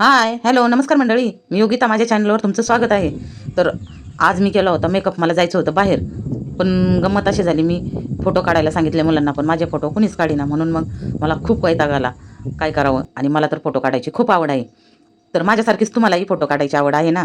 Hi hello नमस्कार मंडळी. मी योगिता माझ्या चॅनलवर तुमचं स्वागत आहे. तर आज मी केला होता मेकअप मला जायचं होतं बाहेर. पण गंमत अशी झाली मी फोटो काढायला सांगितले मुलांना पण माझे फोटो कुणीच काढीना म्हणून मग मला खूप वैताग आला. काय करावं? आणि मला तर फोटो काढायची खूप आवड आहे. तर माझ्यासारखीच तुम्हालाही फोटो काढायची आवड आहे ना?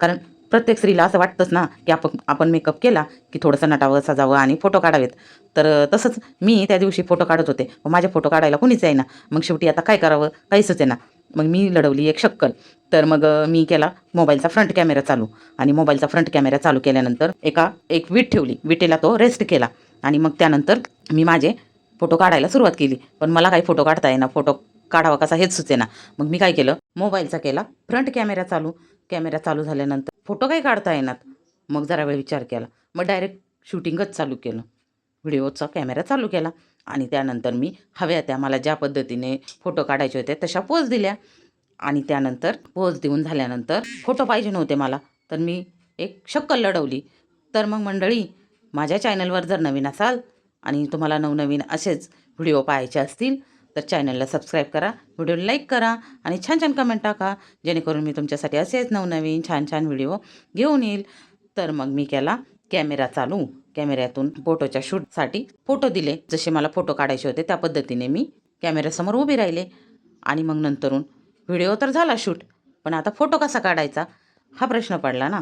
कारण प्रत्येक स्त्रीला असं वाटतंच ना की आपण आपण मेकअप केला की थोडंसं नटावं सजावं आणि फोटो काढावेत. तर तसंच मी त्या दिवशी फोटो काढत होते. पण माझे फोटो काढायला कुणीच येईना. मग शेवटी आता काय करावं? काही सुचेना मग मी लढवली एक शक्कल. तर मग मी केला मोबाईलचा फ्रंट कॅमेरा चालू. आणि मोबाईलचा फ्रंट कॅमेरा चालू केल्यानंतर एका एक वीट ठेवली. विटेला तो रेस्ट केला. आणि मग त्यानंतर मी माझे फोटो काढायला सुरुवात केली. पण मला काही फोटो काढता येईना. फोटो काढावा कसा हेच सुचेना. मग मी काय केलं? मोबाईलचा केला फ्रंट कॅमेरा चालू. कॅमेरा चालू झाल्यानंतर फोटो काही काढता येणार मग जरा वेळ विचार केला. मग डायरेक्ट शूटिंगच चालू केलं. व्हिडिओचा कॅमेरा चालू केला. आणि त्यानंतर मी हव्या त्या मला ज्या पद्धतीने फोटो काढायचे होते तशा पोज दिल्या. आणि त्यानंतर पोज देऊन झाल्यानंतर फोटो पाहिजे नव्हते मला तर मी एक शक्कल लढवली. तर मग मंडळी माझ्या चॅनलवर जर नवीन असाल आणि तुम्हाला नवनवीन असेच व्हिडिओ पाहायचे असतील तर चॅनलला सबस्क्राईब करा व्हिडिओला लाईक करा आणि छान छान कमेंट टाका जेणेकरून मी तुमच्यासाठी असेच नवनवीन छान छान व्हिडिओ घेऊन येईल. तर मग मी केला कॅमेरा चालू. कॅमेऱ्यातून फोटोच्या शूटसाठी फोटो दिले. जसे मला फोटो काढायचे होते त्या पद्धतीने मी कॅमेऱ्यासमोर उभी राहिले. आणि मग नंतरून व्हिडिओ तर झाला शूट पण आता फोटो कसा काढायचा हा प्रश्न पडला ना.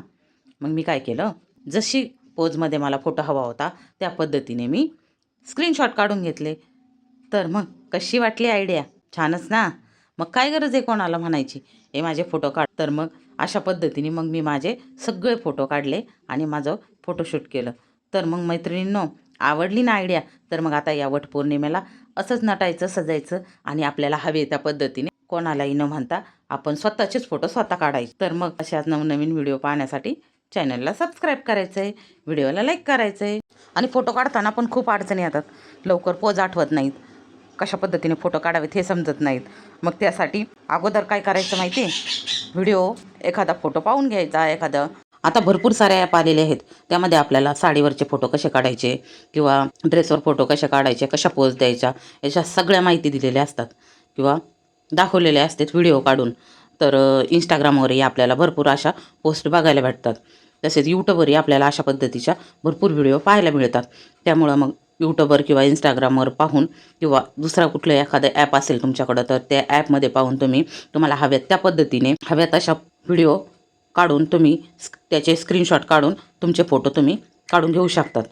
मग मी काय केलं जशी पोजमध्ये मला फोटो हवा होता त्या पद्धतीने मी स्क्रीनशॉट काढून घेतले. तर मग कशी वाटली आयडिया छानच ना. मग काय गरज आहे कोणाला म्हणायची? हे माझे फोटो काढ. तर मग अशा पद्धतीने मग मी माझे सगळे फोटो काढले आणि माझं फोटोशूट केलं. तर मग मैत्रिणींनो आवडली ना आयडिया तर मग आता या वटपौर्णिमेला असंच नटायचं सजायचं आणि आपल्याला हवे त्या पद्धतीने कोणालाही न म्हणता आपण स्वतःचेच फोटो स्वतः काढायचे. तर मग अशाच नवनवीन व्हिडिओ पाहण्यासाठी चॅनलला सबस्क्राईब करायचं आहे व्हिडिओला लाईक करायचं आहे आणि फोटो काढताना पण खूप अडचणी येतात. लवकर पोज आठवत नाहीत. कशा पद्धतीने फोटो काढावेत हे समजत नाहीत. मग त्यासाठी अगोदर काय करायचं माहिती आहे व्हिडिओ एखादा फोटो पाहून घ्यायचा एखादा. आता भरपूर साऱ्या ॲप आलेले आहेत. त्यामध्ये आपल्याला साडीवरचे फोटो कसे काढायचे किंवा ड्रेसवर फोटो कसे काढायचे कशा पोज द्यायच्या याच्या सगळ्या माहिती दिलेल्या असतात किंवा दाखवलेल्या असतात व्हिडिओ काढून. तर इंस्टाग्रामवरही आपल्याला भरपूर अशा पोस्ट बघायला भेटतात. तसेच यूट्यूबवरही आपल्याला अशा पद्धतीच्या भरपूर व्हिडिओ पाहायला मिळतात. त्यामुळं मग यूट्यूबवर किंवा इंस्टाग्रामवर पाहून किंवा दुसरा कुठलं एखादं ॲप असेल तुमच्याकडं तर त्या ॲपमध्ये पाहून तुम्ही तुम्हाला हव्यात त्या पद्धतीने हव्यात अशा व्हिडिओ काढून तुम्ही त्याचे स्क्रीनशॉट काढून तुमचे फोटो तुम्ही काढून घेऊ शकतात.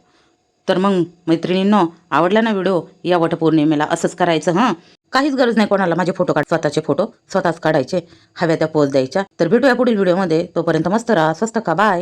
तर मग मैत्रिणींनो आवडला ना व्हिडिओ या वटपौर्णिमेला असंच करायचं हां? काहीच गरज नाही कोणाला माझे फोटो काढ स्वतःचे फोटो स्वतःच काढायचे हव्या त्या पोज द्यायच्या. तर भेटूया पुढील व्हिडिओमध्ये तोपर्यंत मस्त राहा स्वस्त का बाय